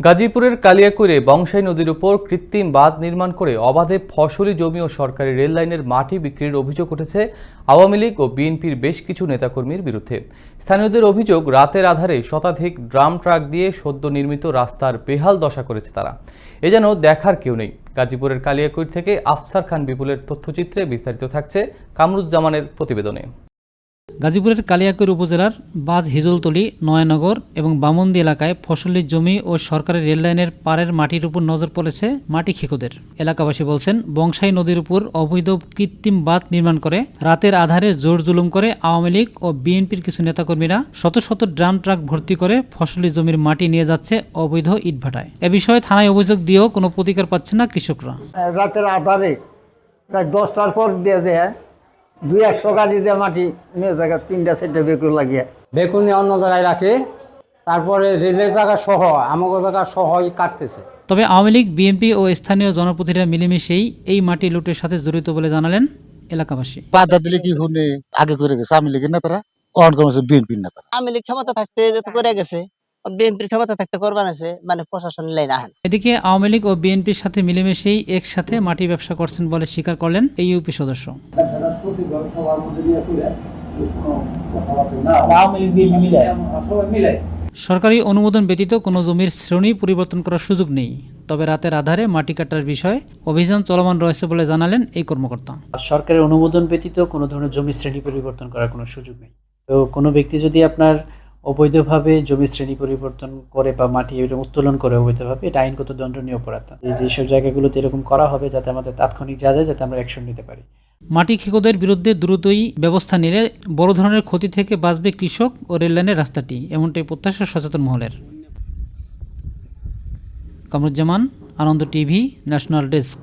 গাজীপুরের কালিয়াকুড়ে বংশাই নদীর উপর কৃত্রিম বাঁধ নির্মাণ করে অবাধে ফসলি জমি ও সরকারি রেল লাইনের মাটি বিক্রির অভিযোগ উঠেছে। আওয়ামী লীগ ও বিএনপির বেশ কিছু নেতাকর্মীর বিরুদ্ধে। স্থানীয়দের অভিযোগ, রাতের আধারে শতাধিক ড্রাম ট্রাক দিয়ে সদ্য নির্মিত রাস্তার বেহাল দশা করেছে তারা। এ যেন দেখার কেউ নেই। গাজীপুরের কালিয়াকুড় থেকে আফসার খান বিপুলের তথ্যচিত্রে বিস্তারিত থাকছে কামরুজ্জামানের প্রতিবেদনে। গাজীপুরের কালিয়াকৈর উপজেলার বাজ হিজলতলি, নয়নগর এবং বামন্দি এলাকায় ফসলি জমি ও সরকারি রেললাইনের পাড়ের মাটির উপর নজর পড়েছে মাটি খেকোদের। এলাকাবাসী বলছেন, বংশাই নদীর উপর অবৈধ কৃত্রিম বাঁধ নির্মাণ করে রাতের আধারে জোর জুলুম করে আওয়ামী লীগ ও বিএনপির কিছু নেতাকর্মীরা শত শত ড্রাম ট্রাক ভর্তি করে ফসলি জমির মাটি নিয়ে যাচ্ছে অবৈধ ইটভাটায়। এ বিষয়ে থানায় অভিযোগ দিয়েও কোনো প্রতিকার পাচ্ছে না কৃষকরা। রাতের আধারে, প্রায় দশটার পর দিয়ে দেয়। দুই একশো গাড়ি দিয়ে মাটি নিয়ে জায়গা তিনটা চারটে বেকুর লাগিয়ে। বেগুনি অন্য জায়গায় রাখে। তারপরে রেলের জায়গা সহ আমাকে জায়গা সহই কাটতেছে। তবে আওয়ামী লীগ বিএনপি ও স্থানীয় জনপ্রতিনিধিরা মিলেমিশেই এই মাটি লুটের সাথে জড়িত বলে জানালেন এলাকাবাসী। বাধা দিলে কি শুনে আগে করে গেছে আমি লীগের নেতারা? অন করেছে বিএনপির নেতারা? আওয়ামী লীগ ক্ষমতা থাকতে যত করে গেছে। বিএনপির ক্ষমতা থাকতে করবান আছে মানে প্রশাসন লাইন আহেন এদিকে আওয়ামী লীগ ও বিএনপির সাথে মিলেমিশেই একসাথে মাটি ব্যবসা করছেন বলে স্বীকার করলেন এই ইউপি সদস্য। সরকারি অনুমোদন ব্যতীত কোনো জমির শ্রেণি পরিবর্তন করার সুযোগ নেই। তবে রাতের আধারে মাটি কাটার বিষয়ে অভিযান চলমান রয়েছে বলে জানালেন এই কর্মকর্তা। সরকারের অনুমোদন ব্যতীত কোনো ধরনের জমি শ্রেণি পরিবর্তন করার কোনো সুযোগ নেই। তো কোনো ব্যক্তি যদি আপনার অবৈধভাবে জমি শ্রেণি পরিবর্তন করে বা মাটি উত্তোলন করে অবৈধভাবে, এটা আইনগত দণ্ডনীয় অপরাধ। এই যেসব জায়গাগুলোতে এরকম করা হবে যাতে আমাদের তাৎক্ষণিক যা যায় যাতে আমরা অ্যাকশন নিতে পারি। মাটি খেকোদের বিরুদ্ধে দ্রুতই ব্যবস্থা নিলে বড় ধরনের ক্ষতি থেকে বাঁচবে কৃষক ও রেললাইনের রাস্তাটি, এমনটাই প্রত্যাশা সচেতন মহলের। Kamruzzaman, Ananda TV, national desk.